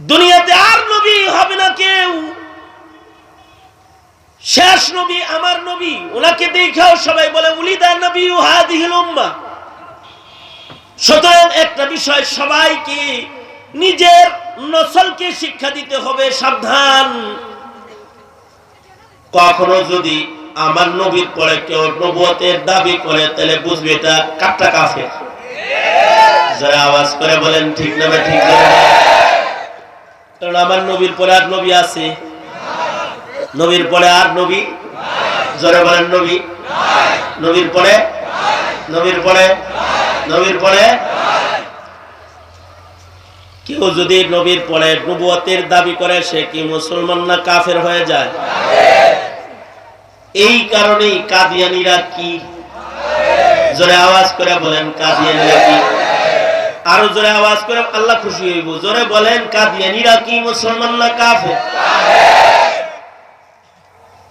দুনিয়াতে আর নবী হবে না কেউ। শেষ নবী আমার নবী। ওনাকে দেখাও সবাই বলে, উলিদা নবী হাদিহিল উম্মা। সুতরাং একটা বিষয়, সবাইকে নিজের নসলকে শিক্ষা দিতে হবে, সাবধান। কখনো যদি আমার নবীর পরে কেউ নবুয়তের দাবি করে, তাহলে বুঝবে এটা কাটটা কাফে যারা আওয়াজ করে বলেন, ঠিক না ঠিক না কারণ আমার নবীর পরে আর নবী আছে। নবীর পরে আর নবী? জোরে নবী? নবীর পরে? নবীর পরে? নবীর পরে? কেউ যদি নবীর পরে নবুয়তের দাবি করে, সে কি মুসলমান না কাফের হয়ে যায়? এই কারণেই কাদিয়ানিরা কি? জোরে আওয়াজ করে বলেন, কাদিয়ানিরা কি? আরও জোরে আওয়াজ করে আল্লাহ খুশি হইব। জোরে বলেন, কাদিয়ানিরা কি মুসলমান না কাফের?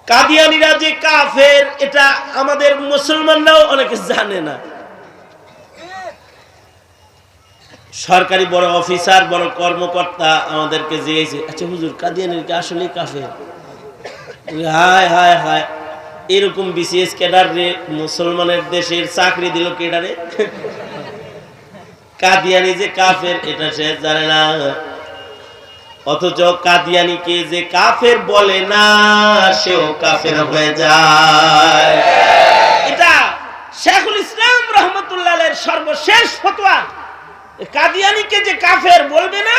কাদিয়ানিরা যে কাফের, এটা আমাদের মুসলমানরাও অনেকে জানে না। সরকারি বড় অফিসার, বড় কর্মকর্তা আমাদেরকে জিজ্ঞেস আচ্ছা হুজুর, কাদিয়ানির কি আসলে কাফের? হায় হায় হায়, এরকম বিসিএস ক্যাডার রে, মুসলমানের দেশের চাকরি দিল কেডারে কাদিয়ানি যে কাফের, এটা সে জানে না। অথচ কাদিয়ানিকে যে কাফের বলে না, সেও কাফের হয়ে যায়। এটা শেখুল ইসলাম রহমতুল্লাহ সর্বশেষ ফতোয়া। কাদিয়ানিকে যে কাফের বলবে না,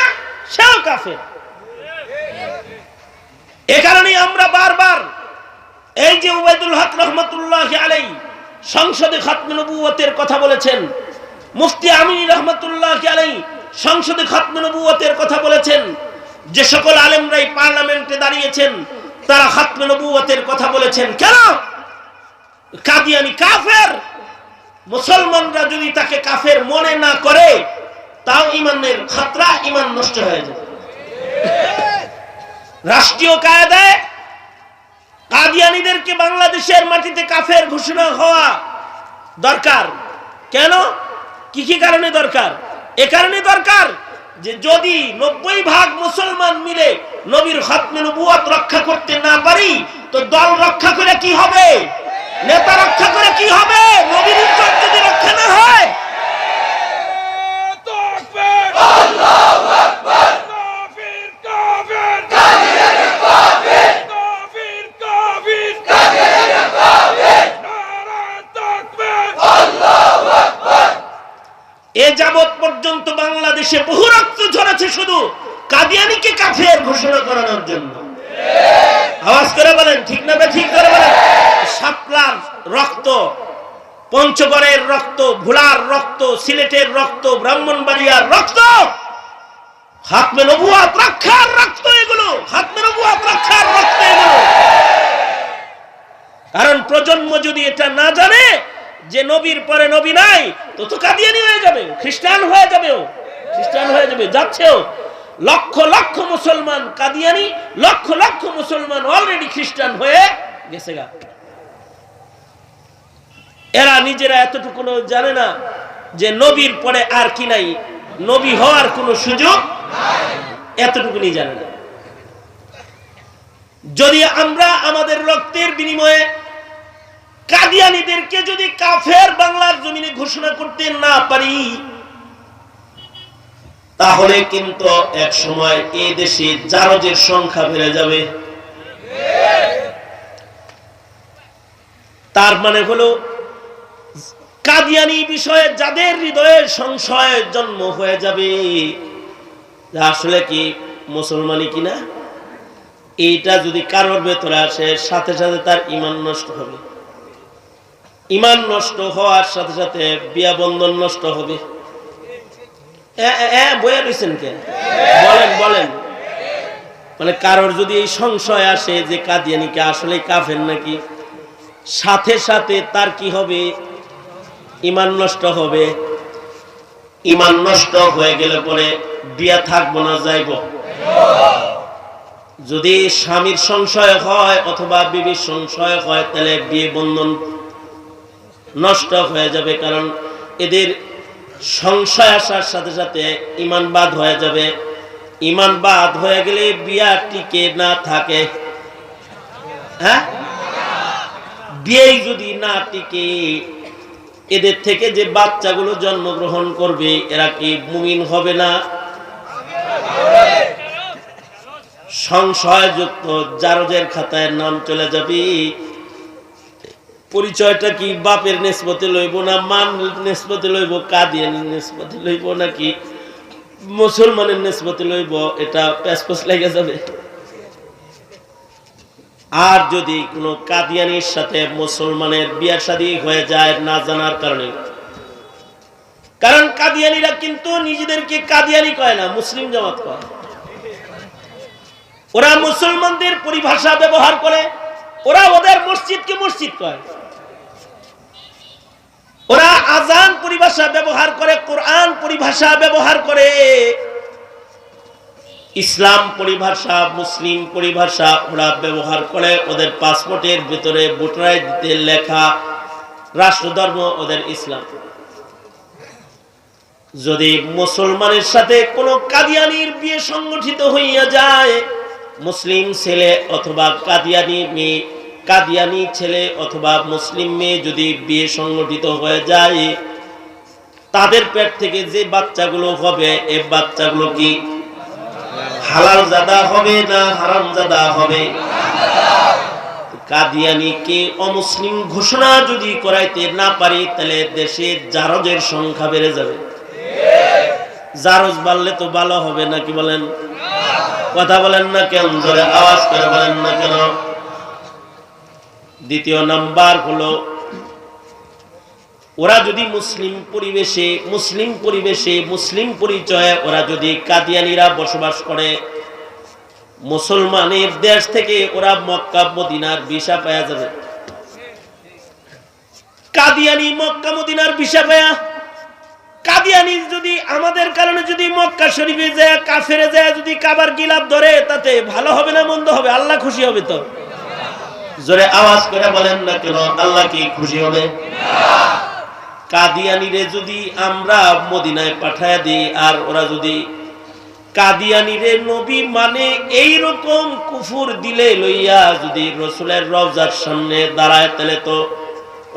সেও কাফের। এ কারণে আমরা বারবার এই যে উবাইদুল হক রহমতুল্লাহ আলাই সংসদে খাতমে নবুয়তের কথা বলেছেন মুফতি আমিনী রহমতুল্লাহ আলাই সংসদে খাতমে নবুয়তের কথা বলেছেন। যে সকল আলেমরাই পার্লামেন্টে দাঁড়িয়েছেন, তারা খাতমে নবুয়তের কথা বলেছেন। কেন? কাদিয়ানি কাফের। মুসলমানরা যদি তাকে কাফের মনে না করে, তাও ইমানের খাতরা ইমান নষ্ট হয়ে যাবে। রাষ্ট্রীয় কায়দায় কাদিয়ানিদেরকে বাংলাদেশের মাটিতে কাফের ঘোষণা হওয়া দরকার। কেন? কি কি কারণে দরকার? এ কারণে দরকার যে যদি নব্বই ভাগ মুসলমান মিলে নবীর খতমে নবুয়াত রক্ষা করতে না পারি, তো দল রক্ষা করে কি হবে? নেতা রক্ষা করে কি হবে? নবীর এ যাবৎ পর্যন্ত বাংলাদেশে বহু রক্ত ঝরেছে শুধু কাদিয়ানিকে কাফের ঘোষণা করানোর জন্য। আওয়াজ করে বলেন, ঠিক না ঠিক করে বলেন? সাপলার রক্ত, পঞ্চগড়ের রক্ত, ভোলার রক্ত, সিলেটের রক্ত, ব্রাহ্মণবাড়িয়ার রক্ত, হাতমে নবুয়াত রক্ষার রক্ত এগুলো, হাতমে নবুয়াত রক্ষার রক্ত এগুলো। কারণ প্রজন্ম যদি এটা না জানে যে নবীর পরে নবী নাই, তো তো কাদিয়ানি হয়ে যাবে, খ্রিস্টান হয়ে যাবে খ্রিস্টান হয়ে যাবে, যাচ্ছেও। লক্ষ লক্ষ মুসলমান কাদিয়ানি, লক্ষ লক্ষ মুসলমান অলরেডি খ্রিস্টান হয়ে গেছে গা। এরা নিজেরা এতটুকু জানে না যে নবীর পরে আর কি নাই, নবী হওয়ার কোনো সুযোগ এতটুকুনি জানে না। যদি আমরা আমাদের রক্তের বিনিময়ে কাদিয়ানিদেরকে যদি কাফের বাংলার জমিনে ঘোষণা করতে না পারি, তাহলে কিন্তু এক সময় এই দেশে জারজের সংখ্যা বেড়ে যাবে। তার মানে হলো, কাদিয়ানি বিষয়ে যাদের হৃদয়ে সংশয়ের জন্ম হয়ে যাবে আসলে কি মুসলমানই কিনা? এইটা যদি কারোর ভেতরে আসে, সাথে সাথে তার ইমান নষ্ট হবে। ইমান নষ্ট হওয়ার সাথে সাথে বিয়া বন্ধন নষ্ট হবে। বইয়া রয়েছেন বলেন বলেন। মানে কারোর যদি এই সংশয় আসে যে কাদিয়ানিকে আসলে কাফের নাকি, সাথে সাথে তার কি হবে? ইমান নষ্ট হবে। ইমান নষ্ট হয়ে গেলে পরে বিয়া থাকব না, যাইব। যদি স্বামীর সংশয় হয় অথবা বিবির সংশয় হয়, তাহলে বিয়ে বন্ধন নষ্ট হয়ে যাবে, কারণ এদের সংশয় আসার সাথে সাথে ইমান বাদ হয়ে যাবে। ইমান বাদ হয়ে গেলে বিয়া টিকে না থাকে। হ্যাঁ? বিয়েই যদি না টিকে, এদের থেকে যে বাচ্চাগুলো জন্মগ্রহণ করবে, এরা কি মুমিন হবে না? সংশয়যুক্ত জারজের খাতায় নাম চলে যাবে। পরিচয়টা কি বাপের নেসপতি লইব না মান নেসপতি লইব কাদিয়ানি নেসপতি লইব নাকি মুসলমানের নেসপতি লইব, এটা প্যাসপোস লেগে যাবে। আর যদি কোনো কাদিয়ানির সাথে মুসলমানের বিয়া শাদী হয়ে যায় না জানার কারণে। কারণ কাদিয়ানিরা কিন্তু নিজেদেরকে কাদিয়ানি কয় না, মুসলিম জামাত কয়। ওরা মুসলমানদের পরিভাষা ব্যবহার করে, ওরা ওদের মসজিদকে মসজিদ কয়। ওরা আজান পরিভাষা ব্যবহার করে, কোরআন পরিভাষা ব্যবহার করে। ইসলাম পরিভাষা, মুসলিম পরিভাষা ওরা ব্যবহার করে। ওদের পাসপোর্টের ভিতরে ভোটার দিতে লেখা রাষ্ট্রধর্ম ওদের ইসলাম। যদি মুসলমানের সাথে কোনো কাদিয়ানির বিয়ে সংগঠিত হইয়া যায়, মুসলিম ছেলে অথবা কাদিয়ানি মেয়ে কাদিয়ানি ছেলে অথবা মুসলিম মেয়ে যদি বিয়ে সংগঠিত হয়ে যায়, তাদের পেট থেকে যে বাচ্চাগুলো হবে এই বাচ্চাগুলো কি হালাল জাদা হবে না হারাম জাদা হবে? কাদিয়ানিকে অমুসলিম ঘোষণা যদি করাইতে না পারি, তাহলে দেশে জারজের সংখ্যা বেড়ে যাবে। জারজ বাড়লে তো ভালো হবে, নাকি বলেন? কথা বলেন না কেন? জোরে আওয়াজ করে বলেন না কেন? দ্বিতীয় নাম্বার হলো, ওরা যদি মুসলিম পরিবেশে মুসলিম পরিবেশে মুসলিম পরিচয়ে ওরা যদি কাদিয়ানিরা বসবাস করে, মুসলমানের দেশ থেকে ওরা মক্কা, মদিনার ভিসা পাওয়া যাবে। কাদিয়ানি মক্কা, মদিনার ভিসা পায়া কাদিয়ানি যদি আমাদের কারণে যদি মক্কা শরীফে যায়, কাফেরে যায়, যদি কাবার গিলাপ ধরে, তাতে ভালো হবে না, মন্দ হবে? আল্লাহ খুশি হবে তো। জোরে আওয়াজ করে বলেন না কেন? আল্লাহ কি খুশি হবে? কাদিয়ানিরে যদি আমরা মদিনায় পাঠায় দিই, আর ওরা যদি কাদিয়ানিরে নবী মানে এই রকম কুফুর দিলে লইয়া যদি রসুলের রওজার সামনে দাঁড়ায়, তাহলে তো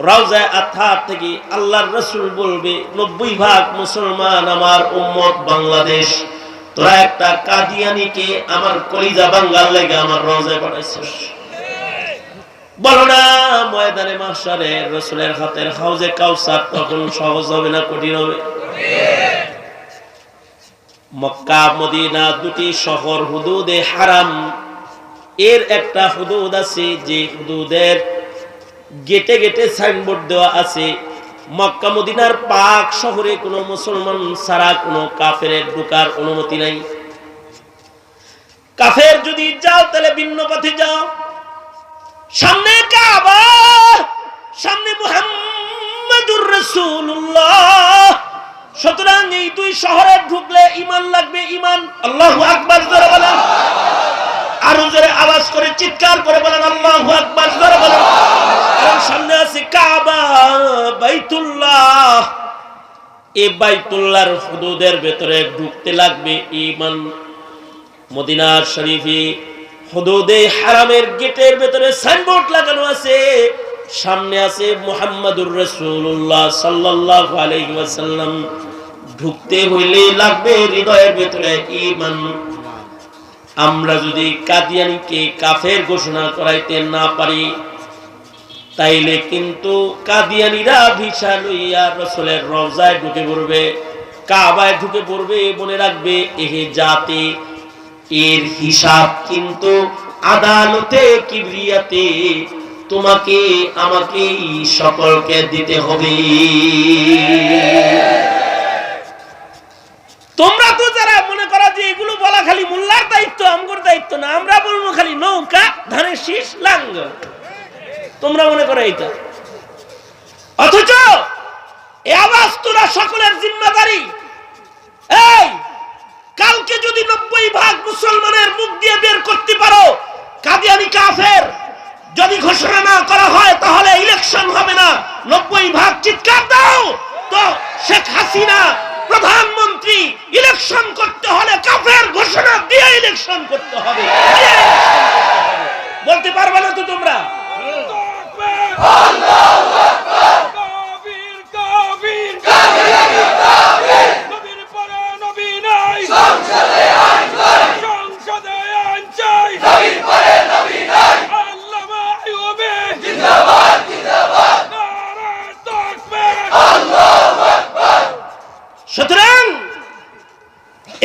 রওজায় আথার থেকে আল্লাহর রসুল বলবে, নব্বই ভাগ মুসলমান আমার উম্মত বাংলাদেশ। তোরা একটা কাদিয়ানিকে আমার কলিজা বাঙ্গাল লেগে আমার রওজায় পাঠাইছিস। বলো না, ময়দানে মাসারে রসুলের হাতের হাউজে কাউসার তখন সহজ হবে না কঠিন হবে? মক্কা, মদিনা দুটি শহর হুদুদে হারাম। এর একটা হুদুদ আছে, যে হুদুদের গেটে গেটে সাইনবোর্ড দেওয়া আছে। মক্কা, মদিনার পাক শহরে কোনো মুসলমান ছাড়া কোনো কাফের ঢুকার অনুমতি নাই। কাফের যদি যাও, তাহলে ভিন্ন পথে যাও। সামনে কাবা, সামনে মুহাম্মাদুর রাসূলুল্লাহ। সুতরাং এই দুই শহরে ঢুকলে ঈমান লাগবে ঈমান। আল্লাহু আকবার, জোরে বলেন। আরও জোরে আওয়াজ করে, চিৎকার করে বলেন, আল্লাহু আকবার, জোরে বলেন। কারণ সামনে আছে কাবা, বাইতুল্লাহ। এই বাইতুল্লাহর হুদুদের ভেতরে ঢুকতে লাগবে ঈমান। মদিনার শরীফে হুদুদে হারামের গেটের ভেতরে সাইনবোর্ড লাগানো আছে। সামনে আছে মুহাম্মাদুর রাসূলুল্লাহ সাল্লাল্লাহু আলাইহি ওয়াসাল্লাম। ঢুকতে হইলে লাগবে হৃদয়ের ভেতরে ঈমান। আমরা যদি কাদিয়ানিকে কাফের ঘোষণা করাইতে না পারি, তাইলে কিন্তু কাদিয়ানিরা ভিসা লইয়া রসুলের রওজায় ঢুকে পড়বে, কাবায় ঢুকে পড়বে মনে রাখবে এহে জাতি এর হিসাব কিন্তু আদালতে কিবরিয়াতে তোমাকে আমাকে সকলকে দিতে হবে। তোমরা তো যারা মনে করো যে এগুলো বলা খালি মোল্লার দায়িত্ব, আমগর দায়িত্ব না, আমরা বলব খালি নৌকা, ধানের শীষ লাঙ্গ তোমরা মনে করো এইটা। অথচ এ আওয়াজ তোরা সকলের জিম্মাদারি। এই কালকে যদি নব্বই ভাগ মুসলমানের মুখ দিয়ে বের করতে পারো। কাদিয়ানি কাফের। যদি ঘোষণা না করা হয়, তাহলে ইলেকশন হবে না। নব্বই ভাগ চিৎকার দাও। তো শেখ হাসিনা প্রধানমন্ত্রী ইলেকশন করতে হলে কাফের ঘোষণা দিয়ে ইলেকশন করতে হবে। বলতে পারবে না তো তোমরা কাফির কাফির নবীর পরে নবী নাই সংসদে আইন চাই সংসদে আইন চাই নবীর পরে নবী নাই আল্লামা আইয়ুবী জিন্দাবাদ জিন্দাবাদ নারে তাকবীর সুতরাং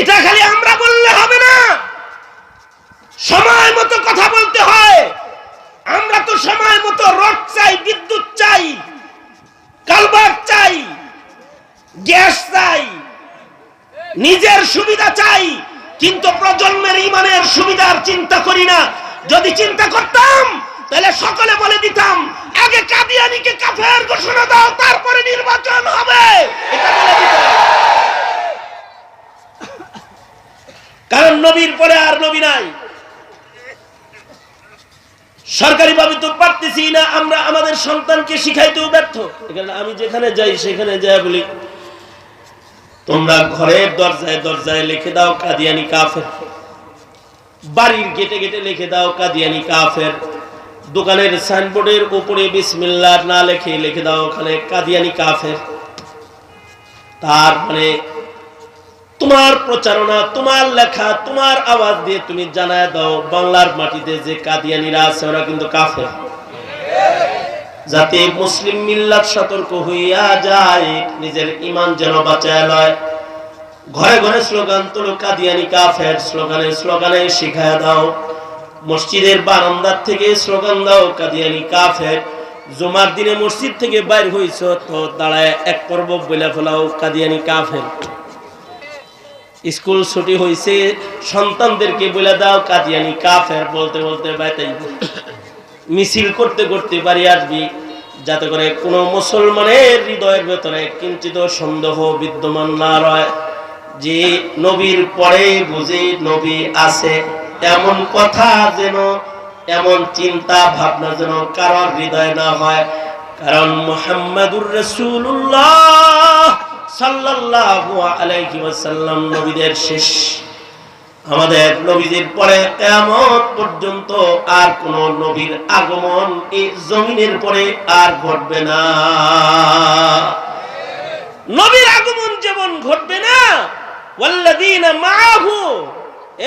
এটা খালি আমরা বললে হবে না সময় মতো কথা বলতে হয় আমরা তো সময় মতো রড চাই বিদ্যুৎ চাই কালবার চাই গ্যাস চাই নিজের সুবিধা চাই কিন্তু প্রজন্মের ইমানের সুবিধার চিন্তা করি না। যদি চিন্তা করতাম, তাহলে সকলে বলে দিতাম, আগে কাদিয়ানিকে কাফের ঘোষণা দাও, তারপরে নির্বাচন হবে। কারণ নবীর পরে আর নবী নাই। সরকারি ভাবে তো পারতেছি না, আমরা আমাদের সন্তানকে শিখাইতেও ব্যর্থ। আমি যেখানে যাই, সেখানে যাই বলি তোমরা ঘরের দরজায় দরজায় লিখে দাও কাদিয়ানি কাফের। বাড়ির গেটে গেটে লিখে দাও কাদিয়ানি কাফের। দোকানের সাইনবোর্ডের উপরে বিসমিল্লাহ না লিখে লিখে দাও ওখানে কাদিয়ানি কাফের। তার মানে তোমার প্রচারণা, তোমার লেখা, তোমার আওয়াজ দিয়ে তুমি জানায় দাও বাংলার মাটিতে যে কাদিয়ানিরা আছে ওরা কিন্তু কাফের। যাতে মুসলিম মিল্লাত সতর্ক হইয়া যায়, নিজের ইমান যেন বাঁচায় লয়। ঘরে ঘরে স্লোগান তোলো কাদিয়ানি কাফের, স্লোগানে স্লোগানে শিখায় দাও। মসজিদের বারান্দার থেকে স্লোগান দাও, কাদিয়ানি কাফের। জুমার দিনে মসজিদ থেকে বাইর হইছ, তো দাঁড়ায় এক পর্ব বলে ফেলাও, কাদিয়ানি কাফের। স্কুল ছুটি হয়েছে সন্তানদেরকে বলে দাও, কাদিয়ানি কাফের বলতে বলতে বাইতাই। মিছিল করতে করতে বাড়ি আসবি, যাতে করে কোনো মুসলমানের হৃদয়ের ভেতরে কিঞ্চিত সন্দেহ বিদ্যমান না রয়। যে নবীর পরে বুঝি নবী আছে, এমন কথা যেন, এমন চিন্তা ভাবনা যেন কারোর হৃদয় না হয়। কারণ মোহাম্মদুর রসুল্লাহ সাল্লাল্লাহু আলাইহি ওয়াসাল্লাম নবীদের শেষ আমাদের নবীদের পরে কেমন পর্যন্ত আর কোন নবীর আগমন এই জমিনের পরে আর ঘটবে না। নবীর আগমন যেমন ঘটবে না, ওয়াল্লাযীনা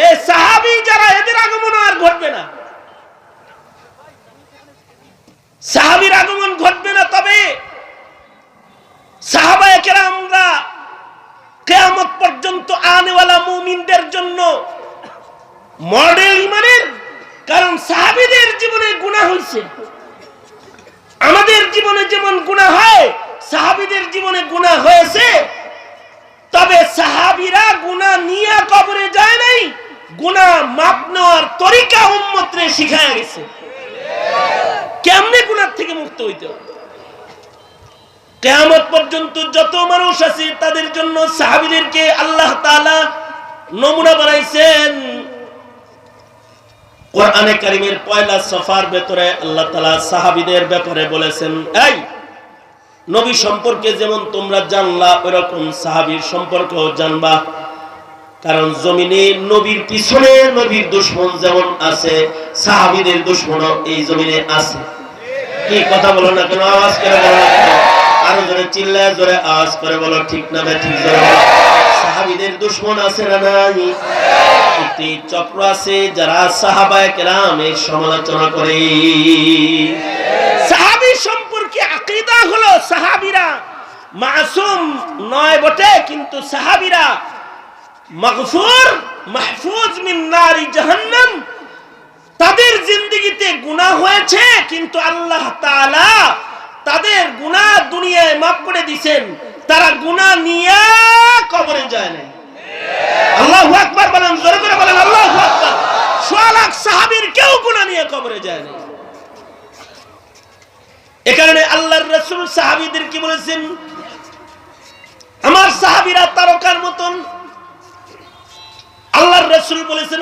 এ যারা এদের আগমন আর ঘটবে না। সাহাবীর আগমন ঘটবে না তবে সাহাবায়ে কেরামরা কেয়ামত পর্যন্ত আনেওয়ালা মুমিনদের জন্য মডেল ইমানের, কারণ সাহাবিদের জীবনে গুনাহ হয়েছে আমাদের জীবনে যেমন গুনাহ হয়, সাহাবিদের জীবনে গুনাহ হয়েছে, তবে সাহাবিরা গুনাহ নিয়ে কবরে যায় নাই, গুনাহ মাপ নেওয়ার তরিকা উম্মতরে শিখায় গেছে। কেমনে গুনার থেকে মুক্ত হইতে হবে? কেয়ামত পর্যন্ত যত মানুষ আছে, তাদের জন্য সাহাবিদেরকে আল্লাহ তাআলা নমুনা বানাইছেন কোরআনে কারিমের পয়লা সফার ভেতরে আল্লাহ তাআলা সাহাবিদের ব্যাপারে বলেছেন, এই, নবী সম্পর্কে যেমন তোমরা জানলা, ওরকম সাহাবীর সম্পর্কেও জানবা কারণ জমিনে নবীর পিছনে নবীর দুশ্মন যেমন আছে, সাহাবীদের দুশ্মনও এই জমিনে আছে কি কথা বলো না কেন আওয়াজ করে বলো? আরও জোরে চিল্লায় জোরে আওয়াজ করে বলো, ঠিক না ঠিক জোরে বলো। সাহাবীদের দুশ্মন আছে না নাই? একটি চক্র আছে যারা সাহাবায়ে কেরামের সমালোচনা করে। সাহাবী সম্পর্কে আকীদা হলো সাহাবীরা মাসুম নয় বটে, কিন্তু সাহাবিরা মাগফুর, মাহফুজ মিন নারি জাহান্নাম, তাদের জিন্দগিতে গুনাহ হয়েছে, কিন্তু আল্লাহ তাআলা তাদের গুনাহ দুনিয়ায় মাফ করে দিবেন তারা গুনাহ নিয়ে কবরে যায় না আল্লাহু আল্লাহু কেউ নিয়ে যায় কারণে রাসূল সাহাবীদেরকে বলেছেন? আমার সাহাবীরা তারকার মতন বলেছেন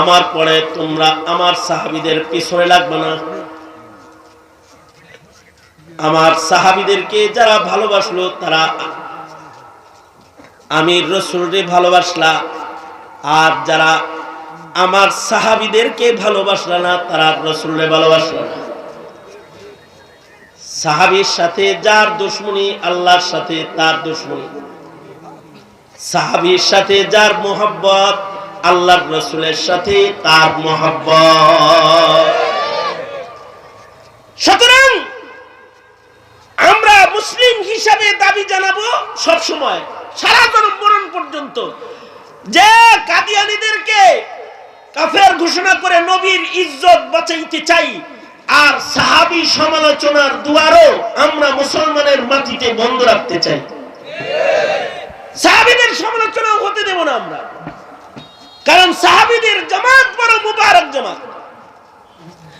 আমার পরে তোমরা আমার সাহাবিদের পিছনে লাগবে না। আমার সাহাবিদেরকে যারা ভালোবাসলো, তারা আমি রসুলরে ভালোবাসলা আর যারা আমার সাহাবিদেরকে ভালোবাসলা না, তারা রসুলরে ভালোবাসলো না। সাহাবীর সাথে যার দুশ্মনী, আল্লাহর সাথে তার দুশ্মনী। সাহাবীর সাথে যার মোহাব্বত আল্লাহর রসুলের সাথে তার মোহাব্বত। সুতরাং আমরা মুসলিম হিসাবে দাবি জানাব সব সময়, সারা জনম মরণ পর্যন্ত, যে কাদিয়ানীদেরকে কাফের ঘোষণা করে নবীর ইজ্জত বাঁচাইতে চাই, আর সাহাবি সমালোচনার দুয়ারও আমরা মুসলমানের মাটিতে বন্ধ রাখতে চাই। সাহাবিদের সমালোচনা হতে দেব না আমরা। কারণ সাহাবিদের জামাত বড় মুবারক জামাত।